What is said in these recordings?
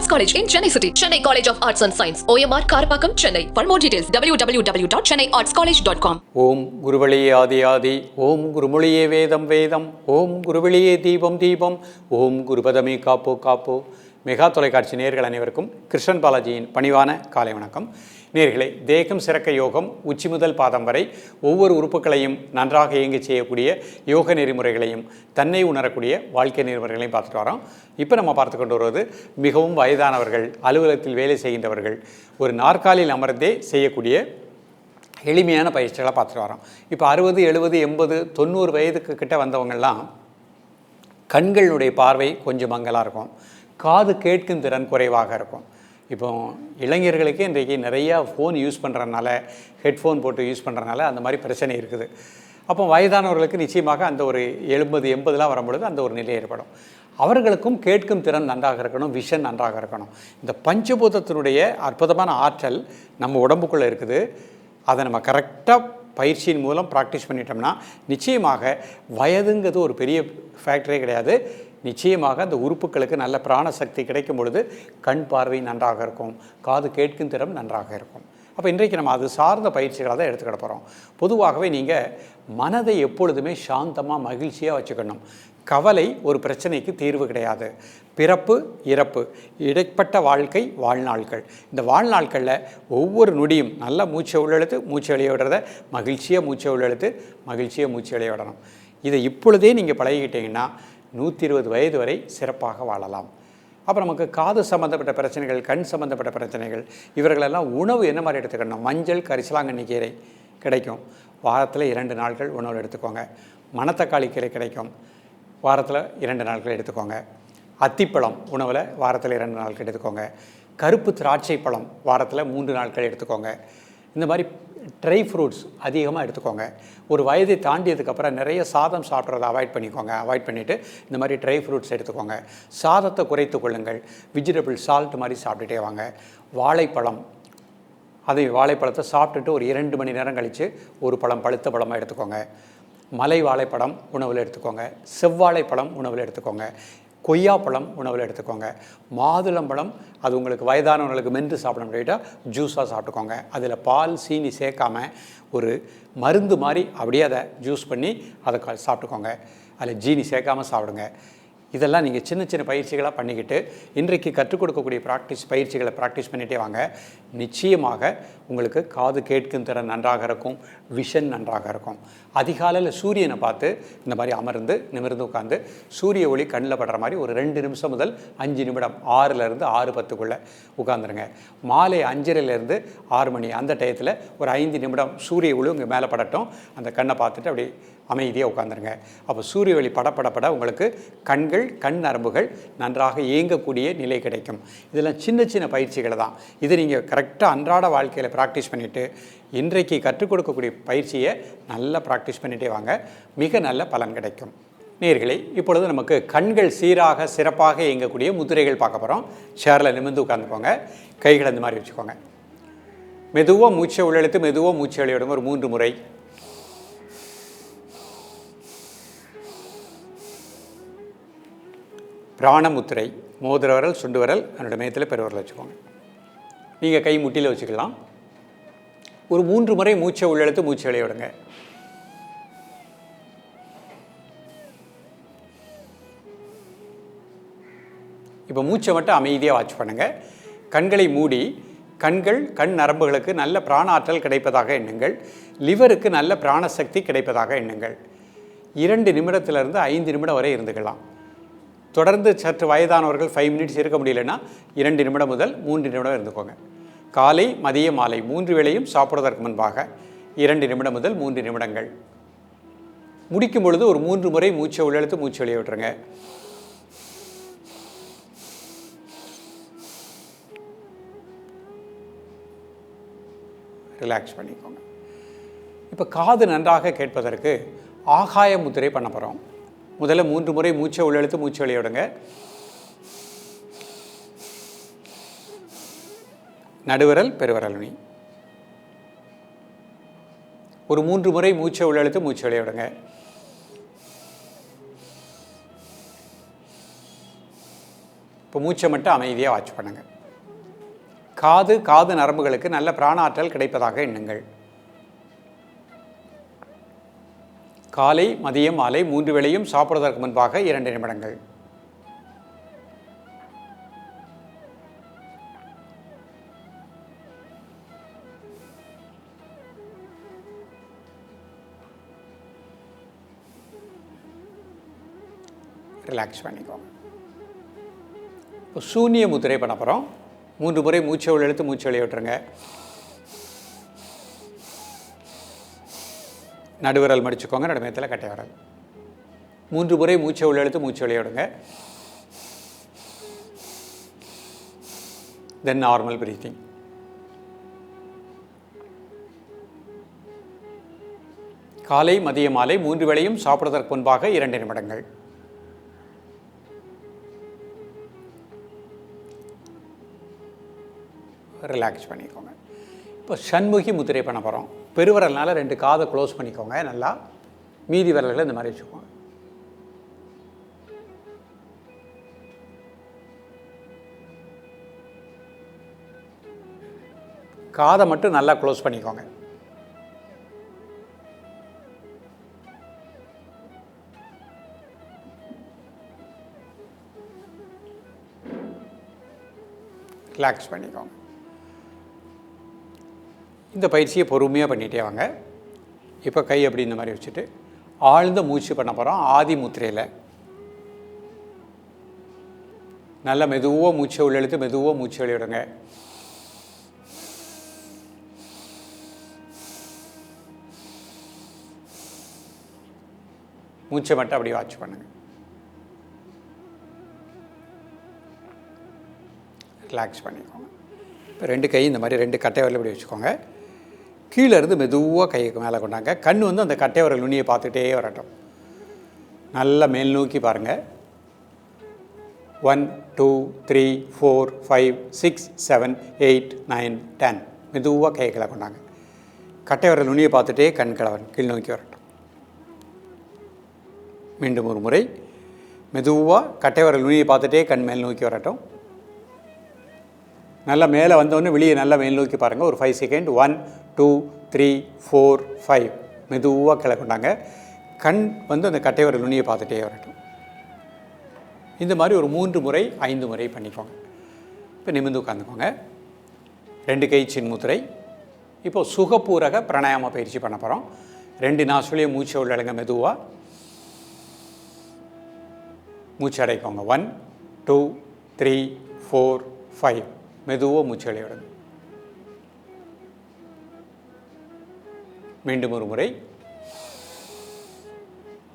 Arts college in Chennai city Chennai college of arts and science OMR Karapakkam Chennai for more details W W W dot Chennai arts college dot com ஓம் குருவழியே ஆதி ஆதி ஓம் குருமொழியே வேதம் வேதம் ஓம் குருவழியே தீபம் தீபம் ஓம் குருபதமே காப்போ காப்போ மெகா தொலைக்காட்சி நேர்கள் அனைவருக்கும் கிருஷ்ணன் பாலாஜியின் பணிவான காலை வணக்கம் நேர்களை தேகம் சிறக்க யோகம் உச்சி முதல் பாதம் வரை ஒவ்வொரு உறுப்புகளையும் நன்றாக இயங்கி செய்யக்கூடிய யோக நெறிமுறைகளையும் தன்னை உணரக்கூடிய வாழ்க்கை நெறிமுறைகளையும் பார்த்துட்டு வரோம். இப்போ நம்ம பார்த்து கொண்டு வருவது மிகவும் வயதானவர்கள் அலுவலகத்தில் வேலை செய்கின்றவர்கள் ஒரு நாற்காலியில் அமர்ந்தே செய்யக்கூடிய எளிமையான பயிற்சிகளை பார்த்துட்டு வரோம். இப்போ அறுபது எழுபது எண்பது தொண்ணூறு வயதுக்கு கிட்ட வந்தவங்கள்லாம் கண்களுடைய பார்வை கொஞ்சம் மங்கலாக இருக்கும். காது கேட்கும் திறன் குறைவாக இருக்கும். இப்போ இளைஞர்களுக்கே இன்றைக்கு நிறையா ஃபோன் யூஸ் பண்ணுறதுனால ஹெட்ஃபோன் போட்டு யூஸ் பண்ணுறதுனால அந்த மாதிரி பிரச்சனை இருக்குது. அப்போ வயதானவர்களுக்கு நிச்சயமாக அந்த ஒரு எழுபது எண்பதுலாம் வரும்பொழுது அந்த ஒரு நிலை ஏற்படும். அவர்களுக்கும் கேட்கும் திறன் நன்றாக இருக்கணும் விஷன் நன்றாக இருக்கணும். இந்த பஞ்சபூதத்தினுடைய அற்புதமான ஆற்றல் நம்ம உடம்புக்குள்ளே இருக்குது. அதை நம்ம கரெக்டாக பயிற்சியின் மூலம் ப்ராக்டிஸ் பண்ணிட்டோம்னா நிச்சயமாக வயதுங்கிறது ஒரு பெரிய ஃபேக்டரே கிடையாது. நிச்சயமாக அந்த உறுப்புகளுக்கு நல்ல பிராண சக்தி கிடைக்கும் பொழுது கண் பார்வை நன்றாக இருக்கும் காது கேட்கும் திறம் நன்றாக இருக்கும். அப்போ இன்றைக்கு நம்ம அது சார்ந்த பயிற்சிகளாக தான் எடுத்துக்கிட போகிறோம் பொதுவாகவே நீங்கள் மனதை எப்பொழுதுமே சாந்தமாக மகிழ்ச்சியாக வச்சுக்கணும். கவலை ஒரு பிரச்சனைக்கு தீர்வு கிடையாது. பிறப்பு இறப்பு இடைப்பட்ட வாழ்க்கை வாழ்நாள்கள். இந்த வாழ்நாட்களில் ஒவ்வொரு நொடியும் நல்லா மூச்சை உள்ளெழுத்து மூச்சை வெளியே விடுறத மகிழ்ச்சியாக மூச்சை உள்ளெழுத்து மகிழ்ச்சியாக மூச்சை வெளியே விடணும். இதை இப்பொழுதே நீங்கள் பழகிக்கிட்டீங்கன்னா நூற்றி இருபது வயது வரை சிறப்பாக வாழலாம். அப்புறம் நமக்கு காது சம்மந்தப்பட்ட பிரச்சனைகள் கண் சம்மந்தப்பட்ட பிரச்சனைகள் இவர்களெல்லாம் உணவு என்ன மாதிரி எடுத்துக்கணும்? மஞ்சள் கரிசலாங்கண்ணி கீரை கிடைக்கும். வாரத்தில் இரண்டு நாட்கள் உணவு எடுத்துக்கோங்க. மணத்தக்காளி கீரை கிடைக்கும். வாரத்தில் இரண்டு நாட்கள் எடுத்துக்கோங்க. அத்திப்பழம் உணவில் வாரத்தில் இரண்டு நாட்கள் எடுத்துக்கோங்க. கருப்பு திராட்சை பழம் வாரத்தில் மூன்று நாட்கள் எடுத்துக்கோங்க. இந்த மாதிரி ட்ரை ஃப்ரூட்ஸ் அதிகமாக எடுத்துக்கோங்க. ஒரு வயதை தாண்டியதுக்கப்புறம் நிறைய சாதம் சாப்பிட்றத அவாய்ட் பண்ணிக்கோங்க. அவாய்ட் பண்ணிவிட்டு இந்த மாதிரி ட்ரை ஃப்ரூட்ஸ் எடுத்துக்கோங்க. சாதத்தை குறைத்து கொள்ளுங்கள். வெஜிடபிள் சால்ட் மாதிரி சாப்பிட்டுட்டே வாங்க. வாழைப்பழம். அதை வாழைப்பழத்தை சாப்பிட்டுட்டு ஒரு இரண்டு மணி நேரம் கழித்து ஒரு பழம் பழுத்த பழமாக எடுத்துக்கோங்க. மலை வாழைப்பழம் உணவில் எடுத்துக்கோங்க. செவ்வாழைப்பழம் உணவில் எடுத்துக்கோங்க. கொய்யாப்பழம் உணவில் எடுத்துக்கோங்க. மாதுளம்பழம் அது உங்களுக்கு வயதானவங்களுக்கு மென்று சாப்பிட முடியாட்டா ஜூஸாக சாப்பிட்டுக்கோங்க. அதில் பால் சீனி சேர்க்காம ஒரு மருந்து மாதிரி அப்படியே அதை ஜூஸ் பண்ணி அதை சாப்பிட்டுக்கோங்க. அதில் ஜீனி சேர்க்காமல் சாப்பிடுங்க. இதெல்லாம் நீங்கள் சின்ன சின்ன பயிற்சிகளாக பண்ணிக்கிட்டு இன்றைக்கு கற்றுக் கொடுக்கக்கூடிய ப்ராக்டிஸ் பயிற்சிகளை ப்ராக்டிஸ் பண்ணிகிட்டே வாங்க. நிச்சயமாக உங்களுக்கு காது கேட்கும் திறன் நன்றாக இருக்கும் விஷன் நன்றாக இருக்கும். அதிகாலையில் சூரியனை பார்த்து இந்த மாதிரி அமர்ந்து நிமிர்ந்து உட்காந்து சூரிய ஒளி கண்ணில் படுற மாதிரி ஒரு ரெண்டு நிமிஷம் முதல் அஞ்சு நிமிடம் ஆறுலேருந்து ஆறு பத்துக்குள்ளே உட்காந்துருங்க மாலை அஞ்சரைலேருந்து ஆறு மணி அந்த டயத்தில் ஒரு ஐந்து நிமிடம் சூரிய ஒளி உங்கள் மேலே படட்டும். அந்த கண்ணை பார்த்துட்டு அப்படி அமைதியாக உட்காந்துருங்க அப்போ சூரிய ஒளி படப்படப்பட உங்களுக்கு கண்கள் கண் நரம்புகள் நன்றாக இயங்கக்கூடிய நிலை கிடைக்கும். இதெல்லாம் சின்ன சின்ன பயிற்சிகளை தான். இதை நீங்கள் கரெக்டாக அன்றாட வாழ்க்கையில் ப்ராக்டிஸ் பண்ணிவிட்டு இன்றைக்கு கற்றுக் கொடுக்கக்கூடிய பயிற்சியை நல்லா ப்ராக்டிஸ் பண்ணிகிட்டே வாங்க. மிக நல்ல பலன் கிடைக்கும். நேர்களை இப்பொழுது நமக்கு கண்கள் சீராக சிறப்பாக இயங்கக்கூடிய முதிரைகள் பார்க்க போகிறோம் சேரில் நிமிர்ந்து உட்காந்துக்கோங்க கைகளை இந்த மாதிரி வச்சுக்கோங்க. மெதுவாக மூச்சை உள்ளெழுத்து மெதுவாக மூச்சை வெளியிடுங்க ஒரு மூன்று முறை. பிராணமுத்திரை மோதிர விரல் சுண்டு விரல் என்னோட மையத்தில் பெருவரல் வச்சுக்கோங்க. நீங்கள் கை முட்டியில் வச்சுக்கலாம். ஒரு மூன்று முறை மூச்சை உள்ளெழுத்து மூச்சு வெளியே விடுங்க. இப்போ மூச்சை மட்டும் அமைதியாக வாட்ச் பண்ணுங்கள் கண்களை மூடி கண்கள் கண் நரம்புகளுக்கு நல்ல பிராண ஆற்றல் கிடைப்பதாக எண்ணுங்கள். லிவருக்கு நல்ல பிராணசக்தி கிடைப்பதாக எண்ணுங்கள். இரண்டு நிமிடத்திலிருந்து ஐந்து நிமிடம் வரை இருந்துக்கலாம். தொடர்ந்து சற்று வயதானவர்கள் ஃபைவ் மினிட்ஸ் இருக்க முடியலன்னா இரண்டு நிமிடம் முதல் மூன்று நிமிடம் இருந்துக்கோங்க. காலை மதிய மாலை மூன்று வேளையும் சாப்பிடுவதற்கு முன்பாக இரண்டு நிமிடம் முதல் மூன்று நிமிடங்கள். முடிக்கும் பொழுது ஒரு மூன்று முறை மூச்சை உள்ளெழுத்து மூச்சு வெளியே விட்டுருங்க. ரிலாக்ஸ் பண்ணிக்கோங்க. இப்போ காது நன்றாக கேட்பதற்கு ஆகாய முத்திரை பண்ண போகிறோம் முதல்ல மூன்று முறை மூச்சை உள்ளெழுத்து மூச்சு வெளியே நடுவரல் நடுவிரல் பெருவிரல் நுனி ஒரு மூன்று முறை மூச்சை உள்ளெழுத்து மூச்சு வெளியே இப்போ மூச்சை மட்டும் அமைதியாக வாட்ச் பண்ணுங்கள் காது காது நரம்புகளுக்கு நல்ல பிராண ஆற்றல் கிடைப்பதாக எண்ணுங்கள். காலை மதியம் மாலை மூன்று வேளையும் சாப்பிடுவதற்கு முன்பாக இரண்டு நிமிடங்கள். ரிலாக்ஸ் பண்ணிக்கோங்க இப்போ சூன்ய முத்திரை பண்ண போகிறோம் மூன்று முறை மூச்சை உள்ள இழுத்து மூச்சை வெளியே நடுவிரல் மடிச்சுக்கோங்க நடுமயத்தில் கட்டை வரல். மூன்று முறை மூச்சை உள்ள இழுத்து மூச்சை வெளியே தென் நார்மல் பிரீத்திங் காலை மதிய மாலை மூன்று வேளையும் சாப்பிடுவதற்கு முன்பாக இரண்டு நிமிடங்கள். ரிலாக்ஸ் பண்ணிக்கோங்க. இப்போ சண்முகி முத்திரை பண்ண போகிறோம் பெருவரல்னால் ரெண்டு காதை க்ளோஸ் பண்ணிக்கோங்க. நல்லா மீதி விரல்களை இந்த மாதிரி வச்சுக்கோங்க. காதை மட்டும் நல்லா க்ளோஸ் பண்ணிக்கோங்க. ரிலாக்ஸ் பண்ணிக்கோங்க. இந்த பயிற்சியை பொறுமையாக பண்ணிகிட்டே வாங்க. இப்போ கை அப்படி இந்த மாதிரி வச்சுட்டு ஆழ்ந்த மூச்சு பண்ண போகிறோம் ஆதி முத்திரையில். நல்ல மெதுவாக மூச்சை உள்ளெழுத்து மெதுவாக மூச்சு வெளியிடுங்க. மூச்சை மட்டும் அப்படி வாட்ச் பண்ணுங்க. ரிலாக்ஸ் பண்ணிக்கோங்க. இப்போ ரெண்டு கை இந்த மாதிரி ரெண்டு கட்டை வரல இப்படி வச்சுக்கோங்க. கீழே இருந்து மெதுவாக கைக்கு மேலே கொண்டாங்க. கண் வந்து அந்த கட்டை நுனியை பார்த்துட்டே வரட்டும். நல்லா மேல் நோக்கி பாருங்கள் one two three four five six seven eight nine ten மெதுவாக கைகளை கொண்டாங்க. கட்டை நுனியை பார்த்துட்டே கண் கிழவன் கீழ் நோக்கி வரட்டும். மீண்டும் ஒரு முறை. மெதுவாக கட்டை நுனியை பார்த்துட்டே கண் மேல் நோக்கி வரட்டும். நல்லா மேலே வந்தோடனே வெளியே நல்லா மேல் நோக்கி பாருங்கள் ஒரு five second one two three four five மெதுவாக கிளக்குண்டாங்க கண் வந்து அந்த கட்டையோட நுனியை பார்த்துட்டே வரட்டும். இந்த மாதிரி ஒரு மூன்று முறை ஐந்து முறை பண்ணிக்கோங்க. இப்போ நிமிர்ந்து உட்காந்துக்கோங்க ரெண்டு கை சின்முத்திரை இப்போ சுகப்பூரக பிராணாயாம பயிற்சி பண்ண போகிறோம் ரெண்டு நாசுலையும் மூச்சை உள்ளடங்க மெதுவாக மூச்சு அடைக்கோங்க. One two three four five மெதுவாக மூச்சு விடுங்க மீண்டும் ஒரு முறை.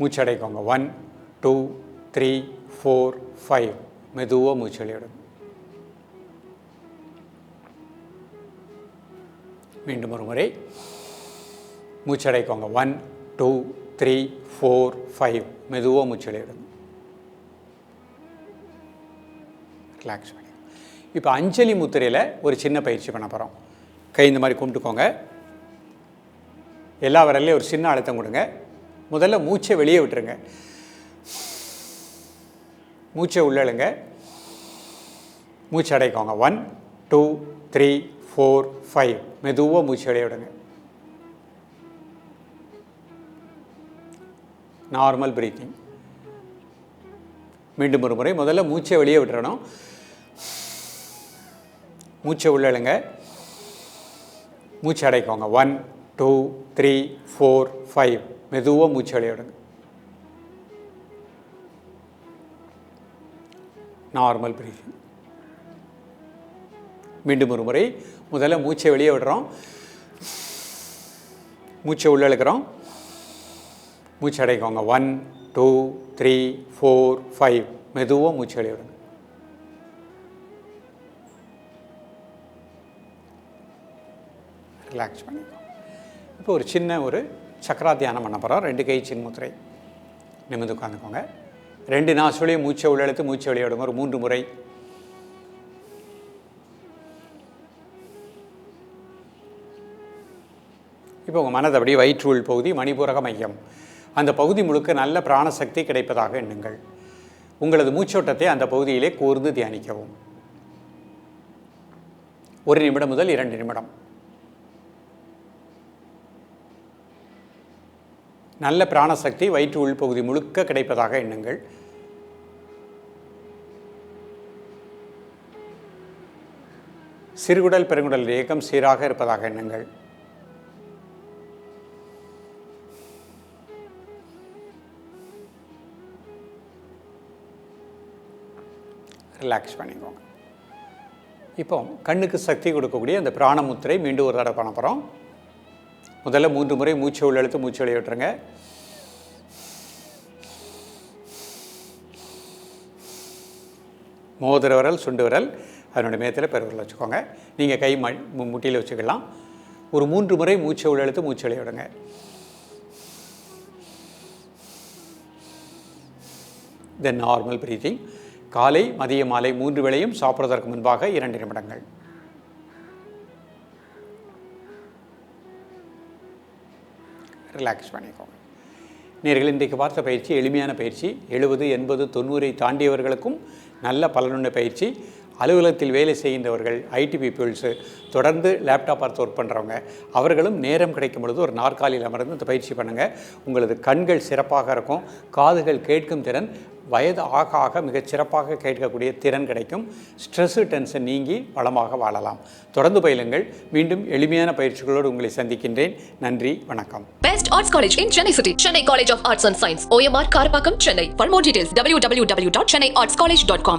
மூச்சடைக்கோங்க one two three four five மெதுவாக மூச்சு விடுங்க மீண்டும் ஒரு முறை. மூச்சடைக்கோங்க one two three four five மெதுவாக மூச்சு விடுங்க ரிலாக்ஸ் பண்ணி இப்போ அஞ்சலி முத்திரையில் ஒரு சின்ன பயிற்சி பண்ண போகிறோம் கை இந்த மாதிரி கும்பிட்டுக்கோங்க. எல்லா விரல்லையும் ஒரு சின்ன அழுத்தம் கொடுங்க. முதல்ல மூச்சை வெளியே விட்டுருங்க. மூச்சை உள்ளழுங்க மூச்சு அடைக்கோங்க. One two three four five மெதுவாக மூச்சு வெளியே விடுங்க. நார்மல் பிரீத்திங் மீண்டும் ஒரு முறை முதல்ல மூச்சை வெளியே விட்டுறணும். மூச்சை உள்ளழுங்க மூச்சு அடைக்கோங்க. One two three four five மெதுவாக மூச்சு வெளியே நார்மல் பிரீத்திங் மீண்டும் ஒரு முறை. முதல்ல மூச்சை வெளியே விடுறோம். மூச்சை உள்ள இழுக்கிறோம். மூச்சு அடைக்கோங்க. One two three four five மெதுவாக மூச்சு வெளியே விடுங்க. ரிலாக்ஸ் பண்ணிக்கோங்க இப்போ ஒரு சின்ன ஒரு சக்கரா தியானம் பண்ண போகிறோம் ரெண்டு கை சின்முத்திரை நிமிர்ந்து உட்காந்துக்கோங்க ரெண்டு நாசுலையும் மூச்சை உள்ளெழுத்து மூச்சை வெளியே ஒரு மூன்று முறை. இப்போ உங்கள் மனது அப்படியே வயிற்றுள் பகுதி. மணிபூரக மையம். அந்த பகுதி முழுக்க நல்ல பிராணசக்தி கிடைப்பதாக எண்ணுங்கள். உங்களது மூச்சோட்டத்தை அந்த பகுதியிலே கூர்ந்து தியானிக்கவும். ஒரு நிமிடம் முதல் இரண்டு நிமிடம். நல்ல பிராணசக்தி வயிற்று உள்பகுதி முழுக்க கிடைப்பதாக எண்ணுங்கள். சிறுகுடல் பெருங்குடல் இயக்கம் சீராக இருப்பதாக எண்ணுங்கள். ரிலாக்ஸ் பண்ணிக்கோங்க. இப்போ கண்ணுக்கு சக்தி கொடுக்கக்கூடிய அந்த பிராணமுத்திரை மீண்டும் ஒரு தடவை பண்ண போகிறோம் முதல்ல மூன்று முறை மூச்சு உள்ளெழுத்து மூச்சு வெளியே விட்டுருங்க. மோதிர விரல் சுண்டு விரல் அதனுடைய மேத்தில் பெருவிரல் வச்சுக்கோங்க. நீங்கள் கை ம முட்டியில் வச்சுக்கலாம். ஒரு மூன்று முறை மூச்சு உள்ளெழுத்து மூச்சு வெளியே விடுங்க. தென் நார்மல் பிரீத்திங் காலை மதிய மாலை மூன்று வேளையும் சாப்பிட்றதற்கு முன்பாக இரண்டு நிமிடங்கள். ரிலாக்ஸ் பண்ணிக்கோங்க. நேர்கள் இன்றைக்கு பார்த்த பயிற்சி எளிமையான பயிற்சி எழுபது எண்பது தொண்ணூறை தாண்டியவர்களுக்கும் நல்ல பலனுள்ள பயிற்சி. அலுவலகத்தில் வேலை செய்கின்றவர்கள் ஐடி பீப்புள்ஸு தொடர்ந்து லேப்டாப் பார்த்து ஒர்க் பண்ணுறவங்க அவர்களும் நேரம் கிடைக்கும் பொழுது ஒரு நாற்காலியில் அமர்ந்து இந்த பயிற்சி பண்ணுங்கள் உங்களது கண்கள் சிறப்பாக இருக்கும். காதுகள் கேட்கும் திறன் வயது ஆக ஆக மிகச் சிறப்பாக கேட்கக்கூடிய திறன் கிடைக்கும். ஸ்ட்ரெஸ்ஸு டென்ஷன் நீங்கி வளமாக வாழலாம். தொடர்ந்து பயிலுங்கள். மீண்டும் எளிமையான பயிற்சிகளோடு உங்களை சந்திக்கின்றேன். நன்றி வணக்கம். Best Arts College in Chennai City. Chennai College of Arts W W W dot Chennai arts college dot com